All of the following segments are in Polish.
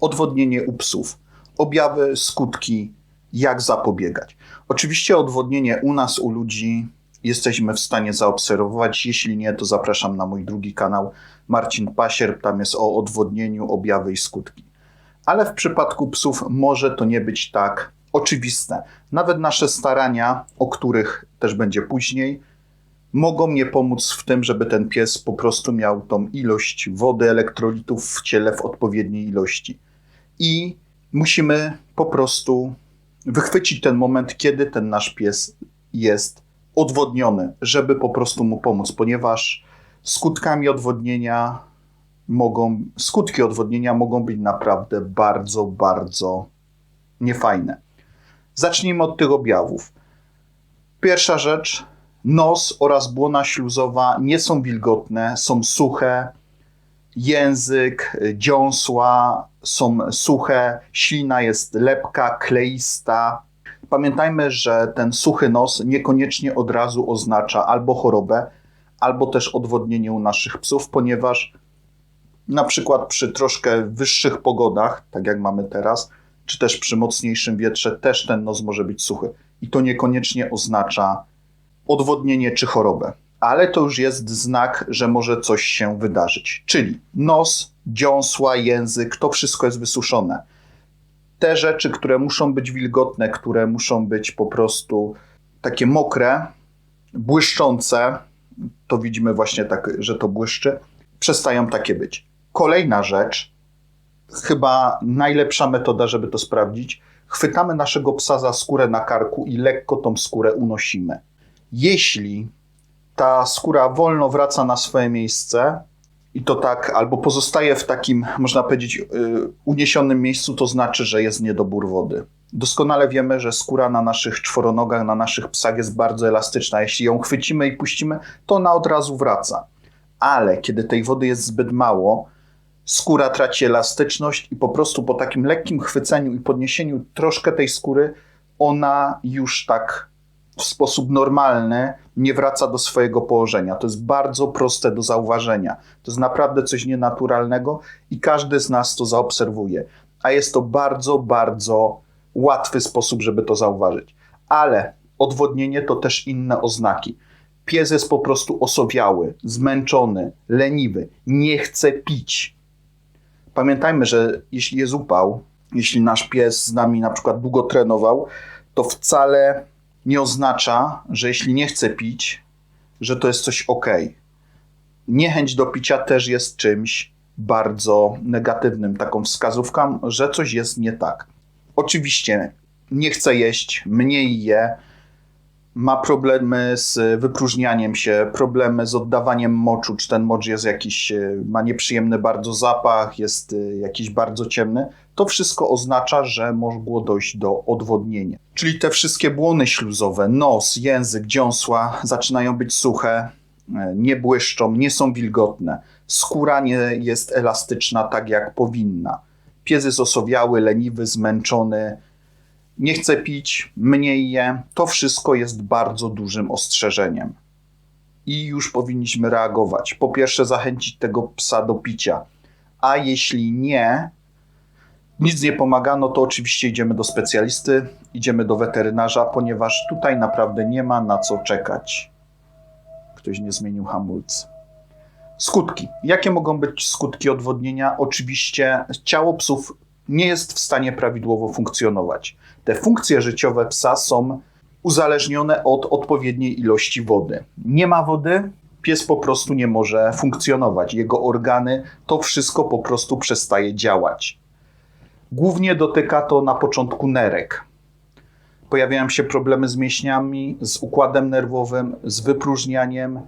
Odwodnienie u psów. Objawy, skutki, jak zapobiegać. Oczywiście odwodnienie u nas, u ludzi jesteśmy w stanie zaobserwować. Jeśli nie, to zapraszam na mój drugi kanał Marcin Pasierb. Tam jest o odwodnieniu, objawy i skutki. Ale w przypadku psów może to nie być tak oczywiste. Nawet nasze starania, o których też będzie później, mogą mnie pomóc w tym, żeby ten pies po prostu miał tą ilość wody, elektrolitów w ciele w odpowiedniej ilości. I musimy po prostu wychwycić ten moment, kiedy ten nasz pies jest odwodniony, żeby po prostu mu pomóc, ponieważ skutkami odwodnienia mogą, skutki odwodnienia mogą być naprawdę bardzo, bardzo niefajne. Zacznijmy od tych objawów. Pierwsza rzecz, nos oraz błona śluzowa nie są wilgotne, są suche, język, dziąsła są suche, ślina jest lepka, kleista. Pamiętajmy, że ten suchy nos niekoniecznie od razu oznacza albo chorobę, albo też odwodnienie u naszych psów, ponieważ na przykład przy troszkę wyższych pogodach, tak jak mamy teraz, czy też przy mocniejszym wietrze, też ten nos może być suchy. I to niekoniecznie oznacza odwodnienie czy chorobę. Ale to już jest znak, że może coś się wydarzyć. Czyli nos, dziąsła, język, to wszystko jest wysuszone. Te rzeczy, które muszą być wilgotne, które muszą być po prostu takie mokre, błyszczące, to widzimy właśnie tak, że to błyszczy, przestają takie być. Kolejna rzecz, chyba najlepsza metoda, żeby to sprawdzić, chwytamy naszego psa za skórę na karku i lekko tą skórę unosimy. Jeśli ta skóra wolno wraca na swoje miejsce i to tak, albo pozostaje w takim, można powiedzieć, yy, uniesionym miejscu, to znaczy, że jest niedobór wody. Doskonale wiemy, że skóra na naszych czworonogach, na naszych psach jest bardzo elastyczna. Jeśli ją chwycimy i puścimy, to ona od razu wraca. Ale kiedy tej wody jest zbyt mało, skóra traci elastyczność i po prostu po takim lekkim chwyceniu i podniesieniu troszkę tej skóry, ona już tak w sposób normalny nie wraca do swojego położenia. To jest bardzo proste do zauważenia. To jest naprawdę coś nienaturalnego i każdy z nas to zaobserwuje. A jest to bardzo, bardzo łatwy sposób, żeby to zauważyć. Ale odwodnienie to też inne oznaki. Pies jest po prostu osowiały, zmęczony, leniwy, nie chce pić. Pamiętajmy, że jeśli jest upał, jeśli nasz pies z nami na przykład długo trenował, to wcale nie oznacza, że jeśli nie chce pić, że to jest coś ok. Niechęć do picia też jest czymś bardzo negatywnym, taką wskazówką, że coś jest nie tak. Oczywiście nie chce jeść, mniej je, ma problemy z wypróżnianiem się, problemy z oddawaniem moczu, czy ten mocz jest jakiś, e, ma nieprzyjemny bardzo zapach, jest e, jakiś bardzo ciemny, to wszystko oznacza, że mogło dojść do odwodnienia. Czyli te wszystkie błony śluzowe, nos, język, dziąsła zaczynają być suche, e, nie błyszczą, nie są wilgotne. Skóra nie jest elastyczna tak jak powinna. Pies jest osowiały, leniwy, zmęczony, nie chce pić, mniej je. To wszystko jest bardzo dużym ostrzeżeniem. I już powinniśmy reagować. Po pierwsze, zachęcić tego psa do picia. A jeśli nie, nic nie pomaga, no to oczywiście idziemy do specjalisty, idziemy do weterynarza, ponieważ tutaj naprawdę nie ma na co czekać. Ktoś nie zmienił hamulca. Skutki. Jakie mogą być skutki odwodnienia? Oczywiście ciało psów nie jest w stanie prawidłowo funkcjonować. Te funkcje życiowe psa są uzależnione od odpowiedniej ilości wody. Nie ma wody, pies po prostu nie może funkcjonować. Jego organy, to wszystko po prostu przestaje działać. Głównie dotyka to na początku nerek. Pojawiają się problemy z mięśniami, z układem nerwowym, z wypróżnianiem,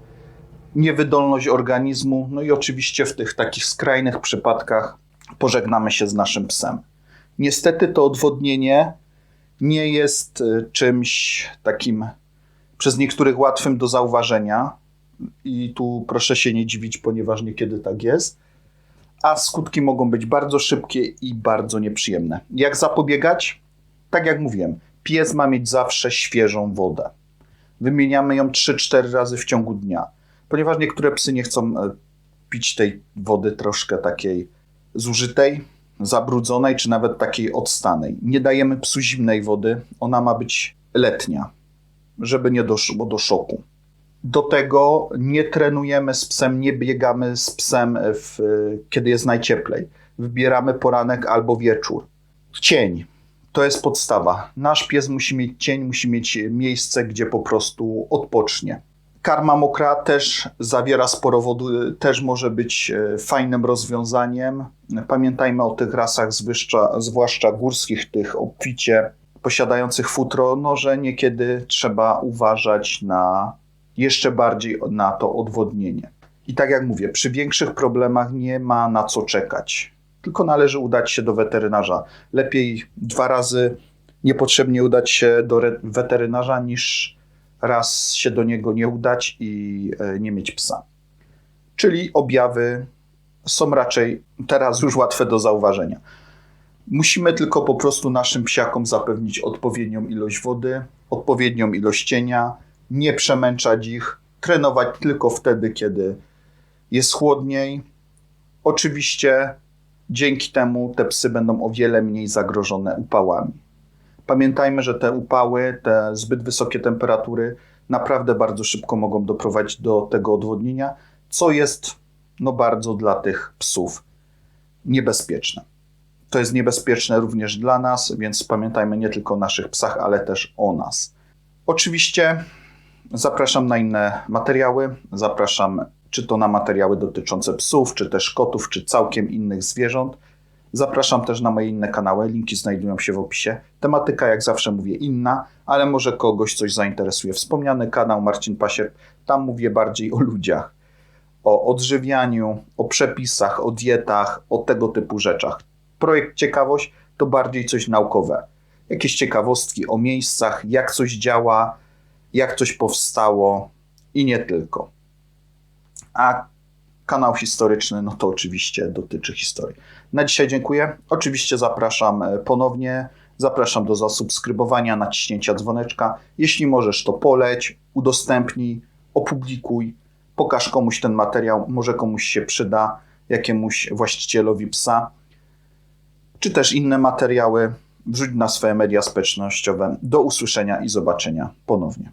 niewydolność organizmu, no i oczywiście w tych takich skrajnych przypadkach pożegnamy się z naszym psem. Niestety to odwodnienie nie jest y, czymś takim przez niektórych łatwym do zauważenia. I tu proszę się nie dziwić, ponieważ niekiedy tak jest. A skutki mogą być bardzo szybkie i bardzo nieprzyjemne. Jak zapobiegać? Tak jak mówiłem, pies ma mieć zawsze świeżą wodę. Wymieniamy ją 3-4 razy w ciągu dnia, ponieważ niektóre psy nie chcą e, pić tej wody troszkę takiej zużytej, zabrudzonej, czy nawet takiej odstanej. Nie dajemy psu zimnej wody, ona ma być letnia, żeby nie doszło do szoku. Do tego nie trenujemy z psem, nie biegamy z psem, w, kiedy jest najcieplej. Wybieramy poranek albo wieczór. Cień to jest podstawa. Nasz pies musi mieć cień, musi mieć miejsce, gdzie po prostu odpocznie. Karma mokra też zawiera sporo wody, też może być e, fajnym rozwiązaniem. Pamiętajmy o tych rasach, zwłaszcza, zwłaszcza górskich, tych obficie posiadających futro, no, że niekiedy trzeba uważać na jeszcze bardziej na to odwodnienie. I tak jak mówię, przy większych problemach nie ma na co czekać, tylko należy udać się do weterynarza. Lepiej dwa razy niepotrzebnie udać się do weterynarza niż raz się do niego nie udać i e, nie mieć psa. Czyli objawy są raczej teraz już łatwe do zauważenia. Musimy tylko po prostu naszym psiakom zapewnić odpowiednią ilość wody, odpowiednią ilość cienia, nie przemęczać ich, trenować tylko wtedy, kiedy jest chłodniej. Oczywiście dzięki temu te psy będą o wiele mniej zagrożone upałami. Pamiętajmy, że te upały, te zbyt wysokie temperatury naprawdę bardzo szybko mogą doprowadzić do tego odwodnienia, co jest no bardzo dla tych psów niebezpieczne. To jest niebezpieczne również dla nas, więc pamiętajmy nie tylko o naszych psach, ale też o nas. Oczywiście zapraszam na inne materiały. Zapraszam czy to na materiały dotyczące psów, czy też kotów, czy całkiem innych zwierząt. Zapraszam też na moje inne kanały, linki znajdują się w opisie. Tematyka, jak zawsze mówię, inna, ale może kogoś coś zainteresuje. Wspomniany kanał Marcin Pasier, tam mówię bardziej o ludziach, o odżywianiu, o przepisach, o dietach, o tego typu rzeczach. Projekt Ciekawość to bardziej coś naukowe. Jakieś ciekawostki o miejscach, jak coś działa, jak coś powstało i nie tylko. A kanał historyczny, no to oczywiście dotyczy historii. Na dzisiaj dziękuję. Oczywiście zapraszam e, ponownie. Zapraszam do zasubskrybowania, naciśnięcia dzwoneczka. Jeśli możesz, to poleć, udostępnij, opublikuj, pokaż komuś ten materiał, może komuś się przyda, jakiemuś właścicielowi psa, czy też inne materiały. Wrzuć na swoje media społecznościowe. Do usłyszenia i zobaczenia ponownie.